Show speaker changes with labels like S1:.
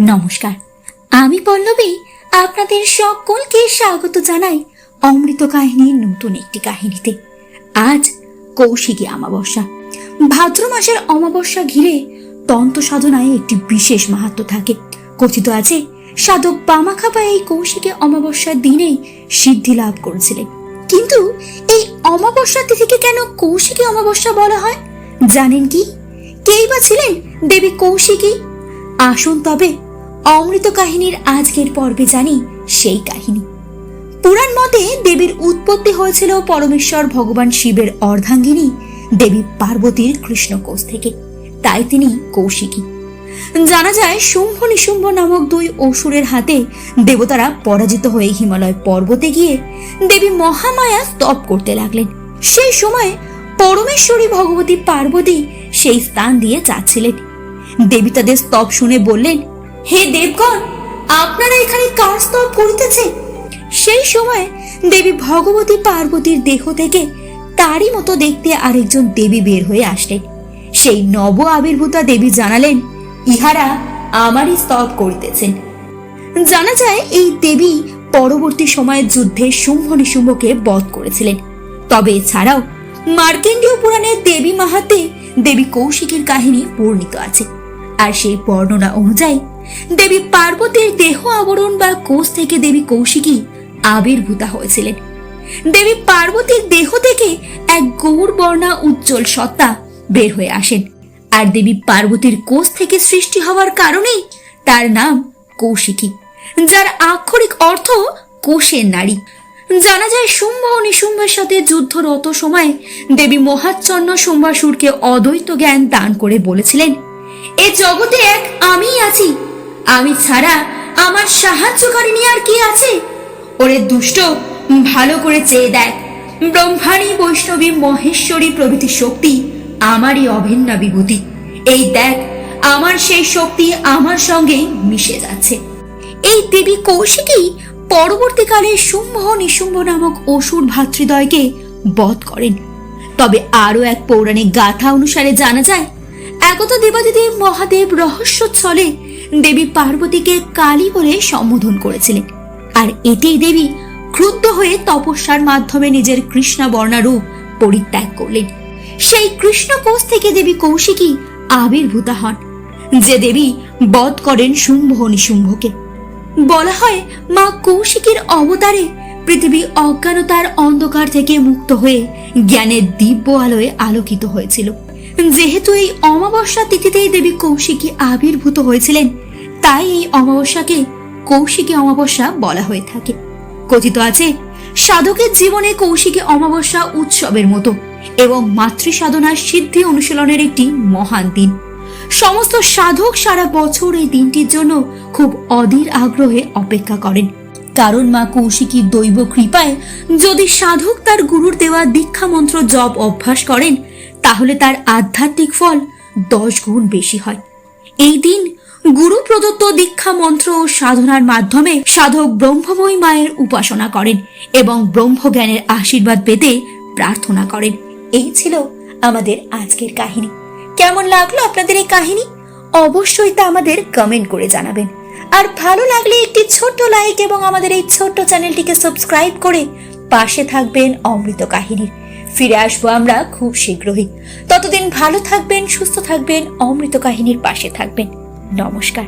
S1: নমস্কার। আমি পল্লবী, আপনাদের সকলকে স্বাগত জানাই অমৃত কাহিনীর নতুন একটি কাহিনীতে। আজ কৌশিকী অমাবস্যা। ভাদ্র মাসের অমাবস্যা ঘিরে তন্ত্র সাধনায় একটি বিশেষ মাহাত্ম থাকে। কথিত আছে, সাধক বামাখাপা এই কৌশিকী অমাবস্যার দিনেই সিদ্ধি লাভ করেছিলেন। কিন্তু এই অমাবস্যা তিথিকে কেন কৌশিকী অমাবস্যা বলা হয়? জানেন কি? কেই বা ছিলেন দেবী কৌশিকী? আসুন তবে অমৃত কাহিনীর আজকের পর্বে জানি সেই কাহিনী। পুরাণ মতে দেবীর উৎপত্তি হয়েছিল পরমেশ্বর ভগবান শিবের অর্ধাঙ্গিনী, দেবী পার্বতীর কৃষ্ণকোষ থেকে। তাই তিনি কৌশিকী। জানা যায় শুম্ভ নিশুম্ভ নামক দুই অসুরের হাতে দেবতারা পরাজিত হয়ে হিমালয় পর্বতে গিয়ে দেবী মহামায়া স্তব করতে লাগলেন। সেই সময় পরমেশ্বরী ভগবতী পার্বতী সেই স্থান দিয়ে যাচ্ছিলেন। দেবী তাদের স্তব শুনে বললেন হে দেবগণ, আপনারা এখানে কার স্তব করিতেছেন সেই সময় দেবী ভগবতী পার্বতীর দেহ থেকে তারই মতো দেখতে আরেকজন দেবী বের হয়ে আসলেন। সেই নব আবির্ভূতা দেবী জানালেন, ইহারা আমারই স্তব করিতেছেন। জানা যায়, এই দেবী পরবর্তী সময়ে যুদ্ধে শুম্ভ নিশুম্ভকে বধ করেছিলেন। তবে এছাড়াও মার্কেন্ডীয় পুরাণে দেবী মাহাতে দেবী কৌশিকীর কাহিনী বর্ণিত আছে। আর সেই বর্ণনা অনুযায়ী, দেবী পার্বতীর দেহ আবরণ বা কোষ থেকে দেবী কৌশিকী আবির্ভূতা হয়েছিলেন। দেবী পার্বতীর দেহ থেকে এক গৌর বর্ণা উজ্জ্বল সত্তা বের হয়ে আসেন। আর দেবী পার্বতীর কোষ থেকে সৃষ্টি হওয়ার কারণেই তার নাম কৌশিকী, যার আক্ষরিক অর্থ কোষের নারী। জানা যায়, শুম্ভ ও নিশুম্ভের সাথে যুদ্ধরত সময় দেবী মহাচ্ছন্ন শুম্ভাসুরকে অদ্বৈত জ্ঞান দান করে বলেছিলেন। এ জগতে এক আমিই আছি। আমি ছাড়া আমার সাহায্যকারিনী আর কি আছে? ওরে দুষ্ট, ভালো করে চেয়ে দেখ। ব্রহ্মাণী, বৈষ্ণবী, মহেশ্বরী প্রভৃতি শক্তি আমারই অভিন্ন বিভূতি। এই দেখ, আমার সেই শক্তি আমার সঙ্গে মিশে যাচ্ছে। এই দেবী কৌশিকী পরবর্তীকালে শুম্ভ নিশুম্ভ নামক অসুর ভাতৃদয়কে বধ করেন। তবে আরও এক পৌরাণিক গাথা অনুসারে জানা যায় একতা দেবাদিদেব মহাদেব রহস্য ছলে দেবী পার্বতীকে কালী বলে সম্বোধন করেছিলেন। আর এতেই দেবী ক্রুদ্ধ হয়ে তপস্যার মাধ্যমে নিজের কৃষ্ণা বর্ণারূপ পরিত্যাগ করলেন। সেই কৃষ্ণ কোষ থেকে দেবী কৌশিকী আবির্ভূতা হন, যে দেবী বধ করেন শুম্ভ নিশুম্ভকে। বলা হয়, মা কৌশিকীর অবতারে পৃথিবী অজ্ঞানতার অন্ধকার থেকে মুক্ত হয়ে জ্ঞানের দিব্য আলোয় আলোকিত হয়েছিল। যেহেতু এই অমাবস্যা তিথিতেই দেবী কৌশিকী আবির্ভূত হয়েছিলেন, তাই এই অমাবস্যাকে কৌশিকী অমাবস্যা বলা হয়ে থাকে। কথিত আছে, সাধকের জীবনে কৌশিকী অমাবস্যা উৎসবের মতো এবং মাতৃ সাধনার সিদ্ধি অনুশীলনের একটি মহান দিন। সমস্ত সাধক সারা বছর এই দিনটির জন্য খুব অধীর আগ্রহে অপেক্ষা করেন। কারণ মা কৌশিকীর দৈব কৃপায় যদি সাধক তার গুরুর দেওয়া দীক্ষা মন্ত্র জপ অভ্যাস করেন তাহলে তার আধ্যাত্মিক ফল দশ গুণ বেশি হয়। এই দিন গুরু প্রদত্ত দীক্ষা মন্ত্র ও সাধনার মাধ্যমে সাধক ব্রহ্মময়ী মায়ের উপাসনা করেন এবং ব্রহ্মজ্ঞানের আশীর্বাদ পেতে প্রার্থনা করেন। এই ছিল আমাদের আজকের কাহিনী। কেমন লাগল আপনাদের এই কাহিনী? অবশ্যই তা আমাদের কমেন্ট করে জানাবেন। আর ভালো লাগলে একটি ছোট্ট লাইক এবং আমাদের এই ছোট্ট চ্যানেলটিকে সাবস্ক্রাইব করে পাশে থাকবেন অমৃত কাহিনীর। ফিরে আসব আমরা খুব শীঘ্রই। ততদিন ভালো থাকবেন, সুস্থ থাকবেন, অমৃত কাহিনীর পাশে থাকবেন। নমস্কার।